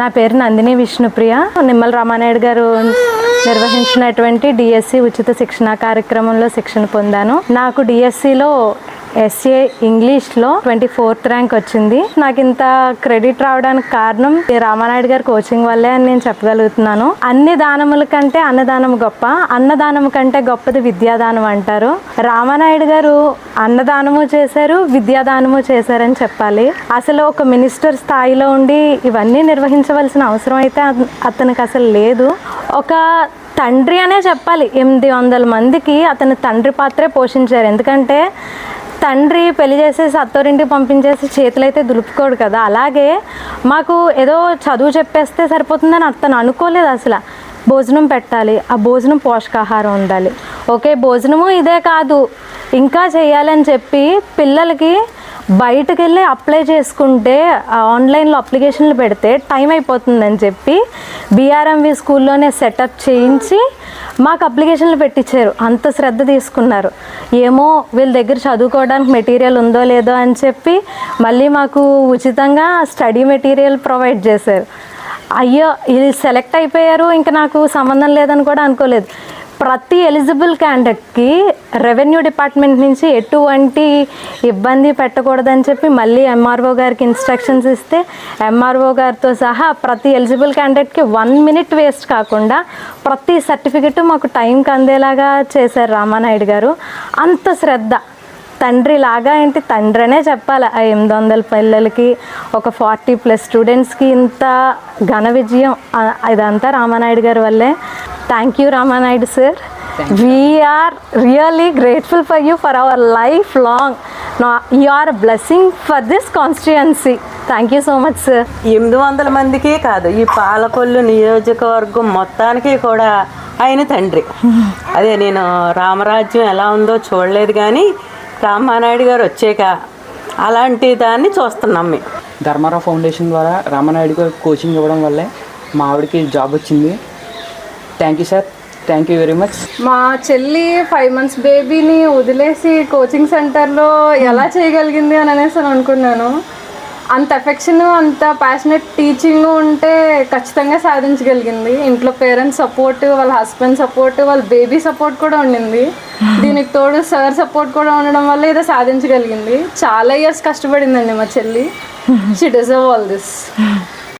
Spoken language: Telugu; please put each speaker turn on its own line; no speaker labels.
నా పేరు నందిని విష్ణుప్రియ. నిమ్మల రామానాయుడు గారు నిర్వహించినటువంటి డిఎస్సి ఉచిత శిక్షణ కార్యక్రమంలో శిక్షణ పొందాను. నాకు డిఎస్సిలో ఎస్ఏ ఇంగ్లీష్లో ట్వంటీ ఫోర్త్ ర్యాంక్ వచ్చింది. నాకు ఇంత క్రెడిట్ రావడానికి కారణం రామానాయుడు గారి కోచింగ్ వల్లే అని నేను చెప్పగలుగుతున్నాను. అన్ని దానముల కంటే అన్నదానం గొప్ప అన్నదానం కంటే గొప్పది విద్యాదానం అంటారు. రామానాయుడు గారు అన్నదానము చేశారు విద్యాదానము చేశారని చెప్పాలి. అసలు ఒక మినిస్టర్ స్థాయిలో ఉండి ఇవన్నీ నిర్వహించవలసిన అవసరం అయితే అతనికి అసలు లేదు. ఒక తండ్రి అనే చెప్పాలి. ఎనిమిది వందల మందికి అతని తండ్రి పాత్రే పోషించారు. ఎందుకంటే తండ్రి పెళ్ళి చేసేసి అత్తోరింటికి పంపించేసి చేతులైతే దులుపుకోడు కదా. అలాగే మాకు ఏదో చదువు చెప్పేస్తే సరిపోతుందని అతను అనుకోలేదు అసలు. భోజనం పెట్టాలి ఆ భోజనం పోషకాహారం ఉండాలి. ఓకే భోజనము ఇదే కాదు. ఇంకా చేయాలని చెప్పి పిల్లలకి బయటకు వెళ్ళి అప్లై చేసుకుంటే ఆన్లైన్లో అప్లికేషన్లు పెడితే టైం అయిపోతుందని చెప్పి బీఆర్ఎంవి స్కూల్లోనే సెటప్ చేయించి మాకు అప్లికేషన్లు పెట్టించారు అంత శ్రద్ధ తీసుకున్నారు. ఏమో వీళ్ళ దగ్గర చదువుకోవడానికి మెటీరియల్ ఉందో లేదో అని చెప్పి మళ్ళీ మాకు ఉచితంగా స్టడీ మెటీరియల్ ప్రొవైడ్ చేశారు. అయ్యో వీళ్ళు సెలెక్ట్ అయిపోయారు. ఇంకా నాకు సంబంధం లేదని కూడా అనుకోలేదు. ప్రతి ఎలిజిబుల్ క్యాండిడేట్కి రెవెన్యూ డిపార్ట్మెంట్ నుంచి ఎటువంటి ఇబ్బంది పెట్టకూడదని చెప్పి మళ్ళీ ఎంఆర్ఓ గారికి ఇన్స్ట్రక్షన్స్ ఇస్తే ఎంఆర్ఓ గారితో సహా ప్రతి ఎలిజిబుల్ క్యాండిడేట్కి వన్ మినిట్ వేస్ట్ కాకుండా ప్రతి సర్టిఫికెట్ మాకు టైంకి అందేలాగా చేశారు రామానాయుడు గారు. అంత శ్రద్ధ. తండ్రి లాగా ఏంటి? తండ్రి అనే చెప్పాలి. ఆ ఎనిమిది వందల పిల్లలకి ఒక ఫార్టీ ప్లస్ స్టూడెంట్స్కి ఇంత ఘన విజయం. ఇదంతా రామానాయుడు గారి వల్లే. Thank you Ramanaidu sir we are really grateful for you for our life long you are blessing for this constituency thank you so much sir
ఎనిమిది వందల మందికి కాదు ఈ పాలకొల్లు నియోజకవర్గం మొత్తానికి కూడా ఆయన తండ్రి. అదే నేను రామరాజ్యం ఎలా ఉందో చూడలేదు కానీ రామానాయుడు గారు వచ్చాక అలాంటి దాన్ని చూస్తున్నాం మేము.
ధర్మారావు ఫౌండేషన్ ద్వారా రామనాయుడు గారు కోచింగ్ ఇవ్వడం వల్లే మా ఆవిడకి జాబ్ వచ్చింది. Thank you sir thank you very much
మా చెల్లి ఫైవ్ మంత్స్ బేబీని వదిలేసి కోచింగ్ సెంటర్లో ఎలా చేయగలిగింది అని అనేసి అనుకున్నాను. అంత ఎఫెక్షన్ అంత ప్యాషనెట్ టీచింగ్ ఉంటే ఖచ్చితంగా సాధించగలిగింది. ఇంట్లో పేరెంట్స్ సపోర్ట్ వాళ్ళ హస్బెండ్ సపోర్ట్ వాళ్ళ బేబీ సపోర్ట్ కూడా ఉండింది. దీనికి తోడు సార్ సపోర్ట్ కూడా ఉండడం వల్ల ఏదో సాధించగలిగింది. చాలా ఇయర్స్ కష్టపడిందండి మా చెల్లి. She deserve all this